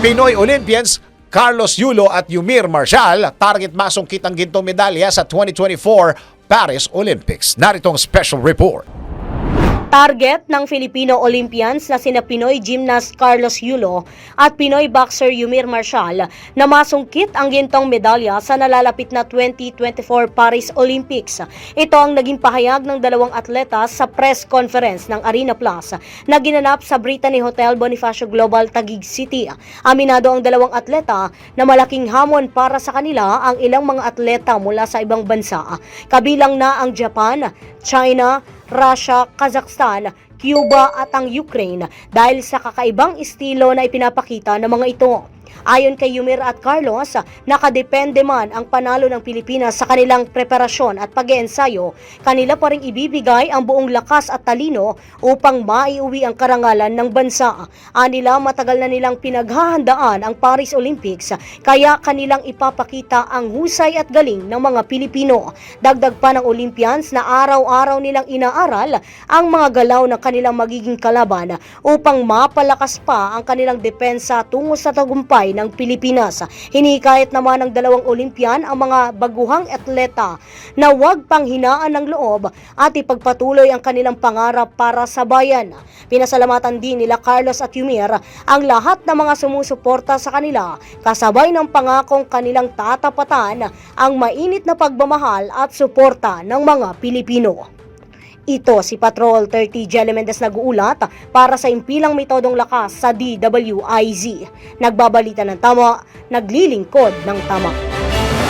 Pinoy Olympians Carlos Yulo at Yumir Marshall target masungkit ang gintong medalya sa 2024 Paris Olympics. Narito ang special report. Target ng Filipino Olympians na sina Pinoy gymnast Carlos Yulo at Pinoy boxer Yumir Marshall na masungkit ang gintong medalya sa nalalapit na 2024 Paris Olympics. Ito ang naging pahayag ng dalawang atleta sa press conference ng Arena Plus na ginanap sa Brittany Hotel Bonifacio Global Taguig City. Aminado ang dalawang atleta na malaking hamon para sa kanila ang ilang mga atleta mula sa ibang bansa. Kabilang na ang Japan, China, Russia, Kazakhstan, Cuba at ang Ukraine dahil sa kakaibang estilo na ipinapakita ng mga ito. Ayon kay Yumir at Carlos, nakadepende man ang panalo ng Pilipinas sa kanilang preparasyon at pag-iensayo, kanila pa rin ibibigay ang buong lakas at talino upang maiuwi ang karangalan ng bansa. Anila matagal na nilang pinaghahandaan ang Paris Olympics kaya kanilang ipapakita ang husay at galing ng mga Pilipino. Dagdag pa ng Olympians na araw-araw nilang inaaral ang mga galaw ng kanilang magiging kalaban upang mapalakas pa ang kanilang depensa tungo sa tagumpay ng Pilipinas. Hinikayat naman ng dalawang Olympian ang mga baguhang atleta na huwag panghinaan ng loob at ipagpatuloy ang kanilang pangarap para sa bayan. Pinasalamatan din nila Carlos at Yumir ang lahat ng mga sumusuporta sa kanila kasabay ng pangakong kanilang tatapatan ang mainit na pagmamahal at suporta ng mga Pilipino. Ito si Patrol 30 Jelly Mendez nag-uulat para sa impilang metodong lakas sa DWIZ. Nagbabalita ng tama, naglilingkod ng tama.